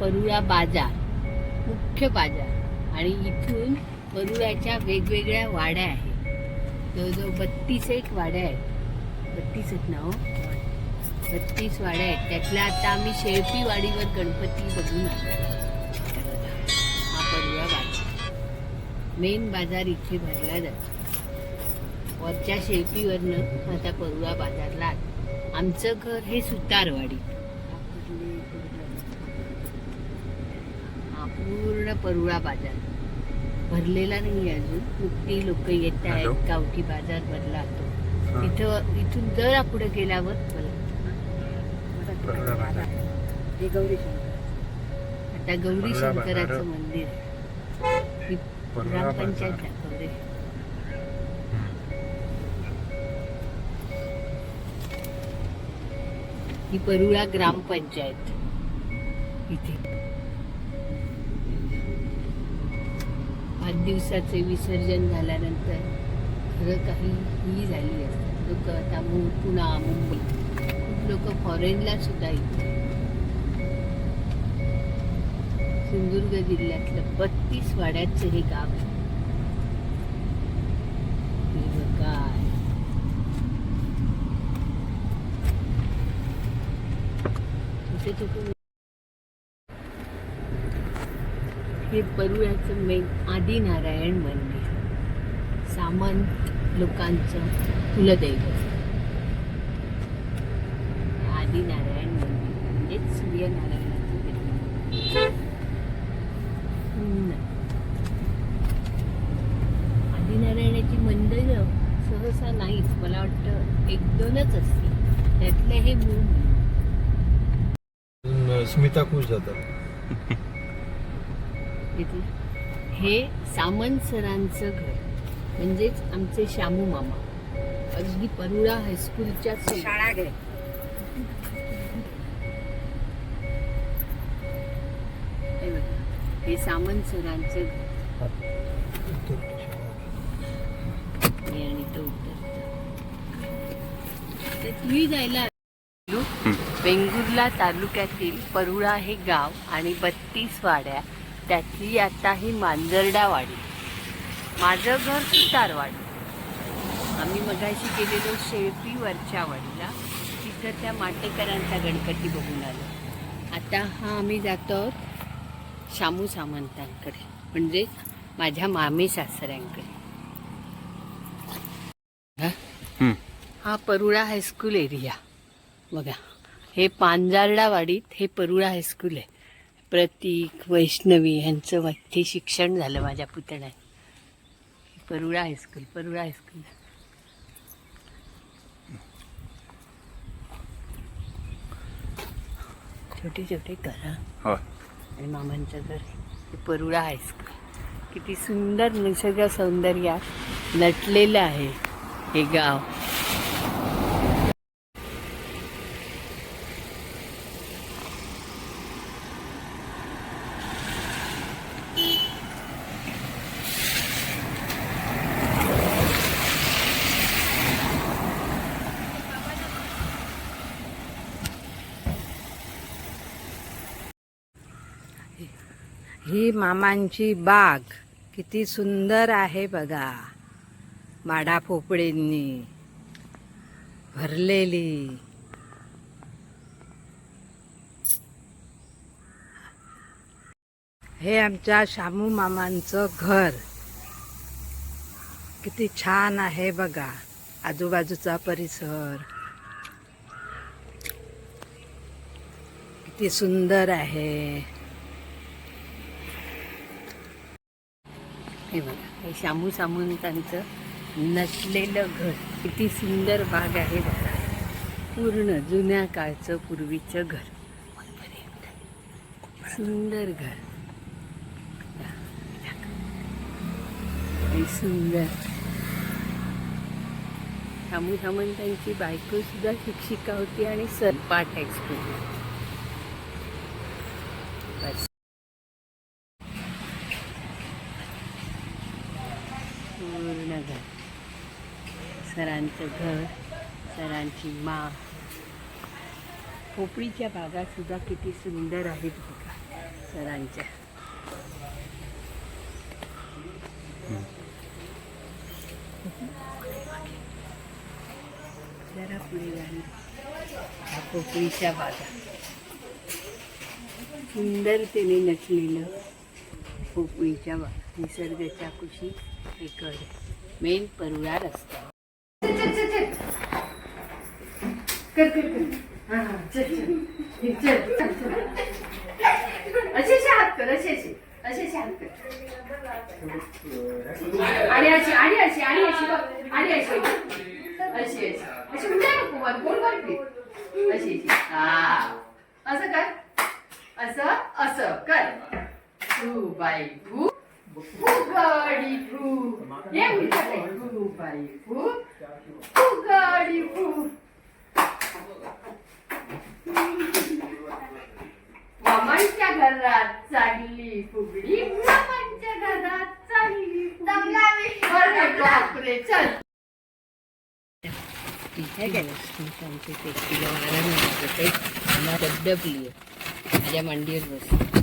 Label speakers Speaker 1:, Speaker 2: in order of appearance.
Speaker 1: परुळा बाजार मुख्य बाजार. आणि इथून परुळ्याच्या वेगवेगळ्या वाड्या आहेत. जवळजवळ बत्तीस एक वाड्या आहेत. बत्तीस आहेत ना हो? बत्तीस वाड्या आहेत. त्यातल्या आता आम्ही शेळपी वाडीवर गणपती बघून आलो. हा परुळा बाजार. मेन बाजार इथे भरला जातो. वरच्या शेळपीवरनं आता परुळा बाजारला आमचं घर हे सुतारवाडी हा पूर्ण परुळा बाजार. भरलेला नाही अजून. नुकती लोक येत. आहेत. गावठी बाजार भरला तो. इथं इथून जरा पुढे गेल्यावर. हे गौरी शंकर. आता गौरी शंकराचं. मंदिर. ग्रामपंचायत ही परुळा ग्रामपंचायत. इथे. पाच दिवसाचे विसर्जन झाल्यानंतर खरं काही ही झाली असतात लोक आता मु पुणा मुंबई खूप लोक फॉरेनला सुद्धा येतात सिंधुदुर्ग जिल्ह्यातलं बत्तीस वाड्याचं हे गाव आहे. हिरवंगार. इथे हे परुळ्याचं मेन आदिनारायण मंदिर सामंत लोकांचं कुलदैवत आदिनारायण मंदिर म्हणजेच सूर्यनारायणाचं. हम्म. आदिनारायणाची मंदिरं सहसा नाहीच मला वाटतं एक दोनच असतील त्यातलं हे मूळ मंदिर.
Speaker 2: स्मिता खुश जातात
Speaker 1: इथे हे सामंत सरांचं घर. म्हणजेच आमचे शामू मामा. अगदी परुळा हायस्कूलच्या शाळा घे. हे सामंत सरांचं घर. हे आणि तो उतरतो. तर तुम्ही जायला आलो. वेंगुर्ला तालुक्यातील परुळा हे गाव आणि बत्तीस वाड्या त्यातली आता ही मांजरडा वाडी माझं घर सुतारवाडी आम्ही मगाशी गेलेलो शेळपीवरच्या वाडीला तिथं त्या माटेकरांचा गणपती बघून आलो. आता हा आम्ही जातो आहोत शामू सामंतांकडे म्हणजे माझ्या मामी सासऱ्यांकडे. हा? हा परुळा हायस्कूल एरिया. बघा हे पांजारडा वाडीत हे परुळा हायस्कूल आहे. प्रतीक वैष्णवी यांचं इथे शिक्षण झालं माझ्या पुतण्यात परुळा हायस्कूल परुळा हायस्कूल छोटे छोटे घरं आणि मामांचं घर परुळा हायस्कूल किती सुंदर निसर्ग सौंदर्यात नटलेलं आहे हे गाव.
Speaker 3: ही मामांची बाग. किती सुंदर आहे बघा. माडा पोपळींनी भरलेली. हे आमच्या शामू मामांचं घर. किती छान आहे बघा. आजूबाजूचा परिसर. किती सुंदर आहे.
Speaker 1: हे बघा हे शामू सामंतांचं नसलेलं घर. किती सुंदर बाग आहे बघा. पूर्ण जुन्या काळचं पूर्वीचं घर. सुंदर घर. सुंदर. शामू सामंतांची बायको सुद्धा शिक्षिका होती आणि सरपाट हायस्कूल बस पूर्ण घर सरांचं घर सरांची मा. पोपळीच्या बागासुद्धा किती सुंदर आहेत बघा
Speaker 4: सरांच्या. जरा पुढे जाणं पोपळीच्या बागा. सुंदरतेने नटलेलं पोपळीच्या बागा. निसर्गाच्या कुशीत एक मेन परुळा रस्ता.
Speaker 1: कर कर असे हात असे असे हात आणि अशी आणि अशी आणि अशी आणि अशी अशी अशी अशी हा. असं कर असं असं. कर. फू बाई फू फुगडी फू. ये उलटा फू बाई फू. फुगडी फू. मामांच्या घरात चालली फुगडी. मामांच्या घरात चालली चल.
Speaker 4: माझ्या मांडीवर बस